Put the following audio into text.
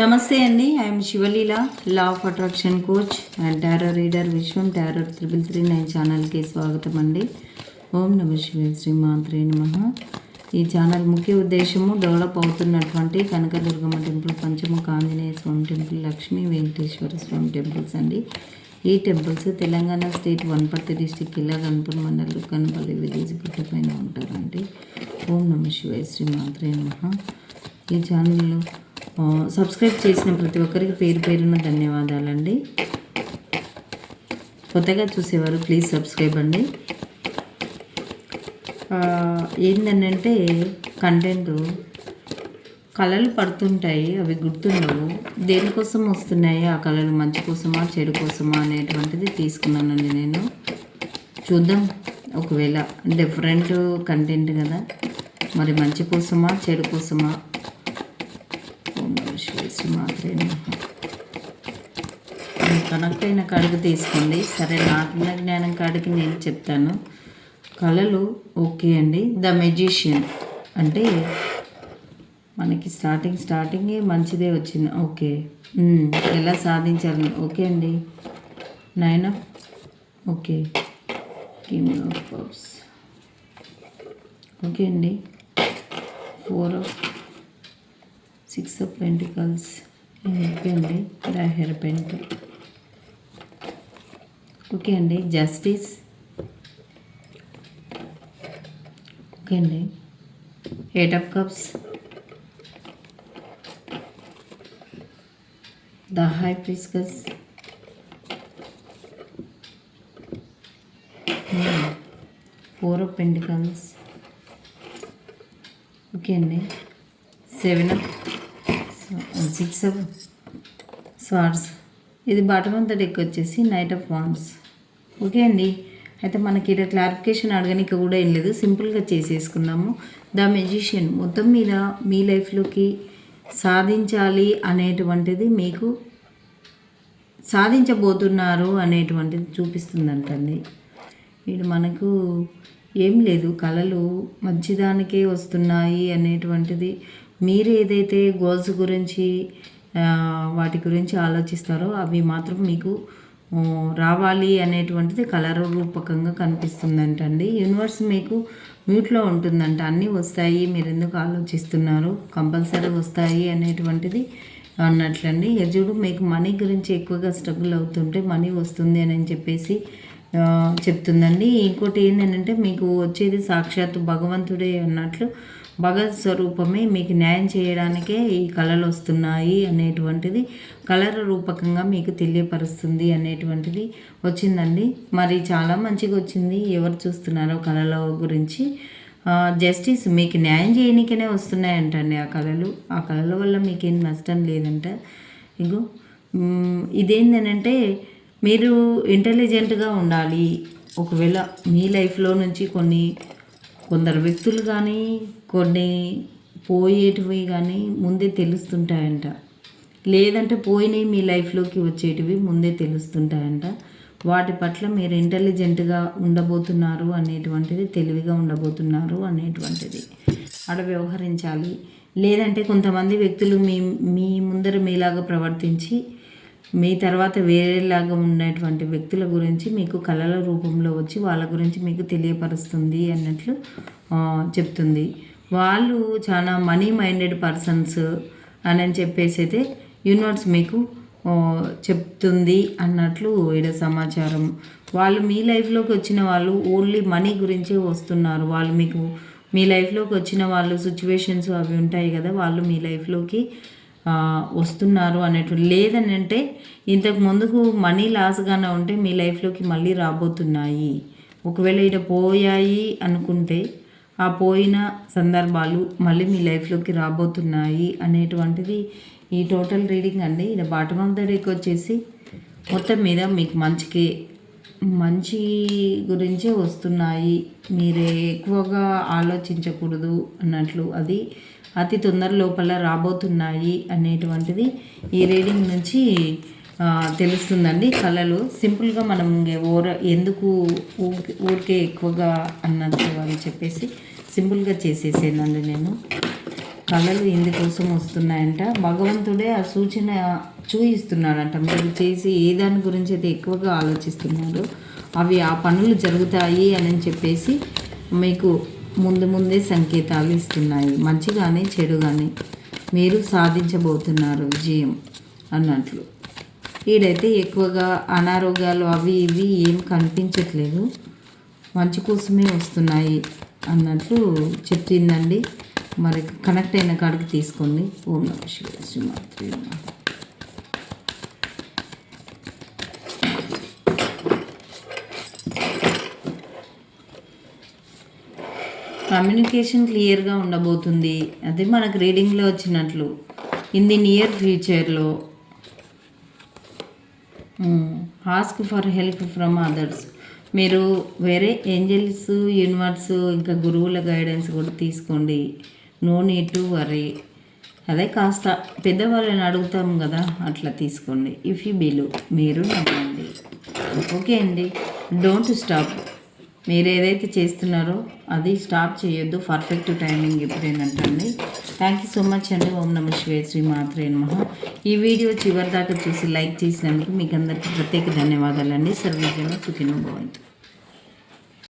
నమస్తే అండి. I'm Sivaleela law of attraction coach and tarot reader Viswam tarot triple three nine ఛానల్కి స్వాగతం అండి. ఓం నమ శివ శ్రీ మాత్రే నమ. ఈ ఛానల్ ముఖ్య ఉద్దేశము డెవలప్ అవుతున్నటువంటి Kanakadurgamma temple Panchamukha Anjaneya Swamy temple Lakshmi Venkateswara Swamy temples అండి. ఈ temples Telangana state Wanaparthy district Khilla Ghanpur మండలం కనపల్లి విలేజ్ గుట్ట పైన ఉంటారండి. ఓం నమ శివాయ శ్రీ మాత్రే నమ. ఈ ఛానల్లో సబ్స్క్రైబ్ చేసిన ప్రతి ఒక్కరికి పేరు పేరున ధన్యవాదాలండి. కొత్తగా చూసేవారు ప్లీజ్ సబ్స్క్రైబ్ అండి. ఏంటంటే కంటెంట్ కళలు పడుతుంటాయి అవి గుర్తుండవు. దేనికోసం వస్తున్నాయి ఆ కళలు మంచి కోసమా చెడు కోసమా అనేటువంటిది తీసుకున్నానండి నేను. చూద్దాం. ఒకవేళ డిఫరెంట్ కంటెంట్ కదా. మరి మంచి కోసమా చెడు కోసమా? ఓం నమః కనెక్ట్ అయిన కాడికి తీసుకోండి. సరే నాకున్న జ్ఞానం కాడికి నేను చెప్తాను. కళలు ఓకే అండి. ద మెజిషియన్ అంటే మనకి స్టార్టింగ్ స్టార్టింగే మంచిదే వచ్చింది. ఓకే. ఎలా సాధించాలి? ఓకే అండి. Nine? Of okay. King of okay అండి. Four of six of pentacles. Okay అండి. ద హెర్బెంట్ ఓకే అండి. జస్టిస్. ఓకే అండి. Eight of cups. The high priestess. Four of pentacles. Okay అండి. Seven of six of swords ఇది bottom అంత deck వచ్చేసి knight of wands okay అండి? అయితే మనకి ఇక్కడ క్లారిఫికేషన్ అడగనిక కూడా ఏం లేదు. సింపుల్గా చేసేసుకుందాము. ద మెజిషియన్ మొత్తం మీద మీ లైఫ్లోకి సాధించాలి అనేటువంటిది మీకు సాధించబోతున్నారు అనేటువంటిది చూపిస్తుందంటండి. ఇది మనకు ఏం లేదు. కళలు మంచిదానికే వస్తున్నాయి అనేటువంటిది మీరు ఏదైతే గోల్స్ గురించి వాటి గురించి ఆలోచిస్తారో అవి మాత్రం మీకు రావాలి అనేటువంటిది కలర్ రూపకంగా కనిపిస్తుందంటండి. యూనివర్స్ మీకు మ్యూట్లో ఉంటుందంట. అన్నీ వస్తాయి మీరు ఎందుకు ఆలోచిస్తున్నారు? కంపల్సరీ వస్తాయి అనేటువంటిది అన్నట్లండి. యజుడు మీకు మనీ గురించి ఎక్కువగా స్ట్రగుల్ అవుతుంటే మనీ వస్తుంది అని చెప్పేసి చెప్తుందండి. ఇంకోటి ఏంటంటే మీకు వచ్చేది సాక్షాత్తు భగవంతుడే అన్నట్లు భగవత్ స్వరూపమే మీకు న్యాయం చేయడానికే ఈ కళలు వస్తున్నాయి అనేటువంటిది కళల రూపకంగా మీకు తెలియపరుస్తుంది అనేటువంటిది వచ్చిందండి. మరి చాలా మంచిగా వచ్చింది. ఎవరు చూస్తున్నారో కళల గురించి. జస్టిస్ మీకు న్యాయం చేయడానికనే వస్తున్నాయంటండి ఆ కళలు. ఆ కళల వల్ల మీకేం నష్టం లేదంట. ఇగో మ్, మీరు ఇంటెలిజెంట్గా ఉండాలి. ఒకవేళ మీ లైఫ్లో నుంచి కొన్ని కొందరు వ్యక్తులు కానీ కొన్ని పోయేటివి కానీ ముందే తెలుస్తుంటాయంట. లేదంటే పోయినవి మీ లైఫ్లోకి వచ్చేటివి ముందే తెలుస్తుంటాయంట. వాటి పట్ల మీరు ఇంటెలిజెంట్గా ఉండబోతున్నారు అనేటువంటిది తెలివిగా ఉండబోతున్నారు అనేటువంటిది. ఆడ వ్యవహరించాలి. లేదంటే కొంతమంది వ్యక్తులు మీ మీ ముందర మీలాగా ప్రవర్తించి మీ తర్వాత వేరేలాగా ఉన్నటువంటి వ్యక్తుల గురించి మీకు కళల రూపంలో వచ్చి వాళ్ళ గురించి మీకు తెలియపరుస్తుంది అన్నట్లు చెప్తుంది. వాళ్ళు చాలా మనీ మైండెడ్ పర్సన్స్ అని చెప్పేసి అయితే యూనివర్స్ మీకు చెప్తుంది అన్నట్లు ఈడ సమాచారం. వాళ్ళు మీ లైఫ్లోకి వచ్చిన వాళ్ళు ఓన్లీ మనీ గురించే వస్తున్నారు. వాళ్ళు మీకు మీ లైఫ్లోకి వచ్చిన వాళ్ళు సిచ్యువేషన్స్ అవి ఉంటాయి కదా వాళ్ళు మీ లైఫ్లోకి వస్తున్నారు అనేటు లేదని అంటే ఇంతకు ముందుకు మనీ లాస్గానే ఉంటే మీ లైఫ్లోకి మళ్ళీ రాబోతున్నాయి. ఒకవేళ ఇక్కడ పోయాయి అనుకుంటే ఆ పోయిన సందర్భాలు మళ్ళీ మీ లైఫ్లోకి రాబోతున్నాయి అనేటువంటిది ఈ టోటల్ రీడింగ్ అండి. ఇలా బాటమ్ ఆఫ్ ద డేకి వచ్చేసి మొత్తం మీద మీకు మంచికి మంచి గురించే వస్తున్నాయి. మీరే ఎక్కువగా ఆలోచించకూడదు అన్నట్లు అది అతి తొందర లోపల రాబోతున్నాయి అనేటువంటిది ఈ రీడింగ్ నుంచి తెలుస్తుందండి. కళలు సింపుల్గా మనం ఇంక ఓర ఎందుకు ఊరికే ఊరికే ఎక్కువగా అన్నట్టు అని చెప్పేసి సింపుల్గా చేసేసానండి నేను. కళలు ఇందుకోసం వస్తున్నాయంట? భగవంతుడే ఆ సూచన చూయిస్తున్నాడంట. మీరు చేసి ఏ దాని గురించి అయితే ఎక్కువగా ఆలోచిస్తున్నారు అవి ఆ పనులు జరుగుతాయి అని చెప్పేసి మీకు ముందు ముందే సంకేతాలు ఇస్తున్నాయి. మంచి కానీ చెడు కానీ మీరు సాధించబోతున్నారు విజయం అన్నట్లు. ఈడైతే ఎక్కువగా అనారోగ్యాలు అవి ఇవి ఏం కనిపించట్లేదు. మంచి కోసమే వస్తున్నాయి అన్నట్లు చెప్పిందండి మరి కనెక్ట్ అయిన కాడికి తీసుకోండి. ఓం నమ శివాయ శ్రీమాత్రి నమః. కమ్యూనికేషన్ క్లియర్గా ఉండబోతుంది. అదే మనకు రీడింగ్లో వచ్చినట్లు. ఇన్ ది నియర్ ఫ్యూచర్లో. Ask for help from others. మీరు వేరే ఏంజల్స్ యూనివర్స్ ఇంకా గురువుల గైడెన్స్ కూడా తీసుకోండి. No need to worry. అదే కాస్త పెద్దవాళ్ళని అడుగుతాం కదా అట్లా తీసుకోండి. ఇఫ్ యూ బిలు మీరు నమ్మండి. ఓకే అండి. Don't stop. మీరు ఏదైతే చేస్తున్నారో అది స్టాప్ చేయొద్దు. పర్ఫెక్ట్ టైమింగ్ ఎప్పుడేనంటండి థ్యాంక్ యూ సో మచ్ అండి. ఓం నమ శివే శ్రీ మాత్రే నమ. ఈ వీడియో చివరి దాకా చూసి లైక్ చేసినందుకు మీకు అందరికీ ప్రత్యేక ధన్యవాదాలండి. సర్వజన సుఖినో భవంతు.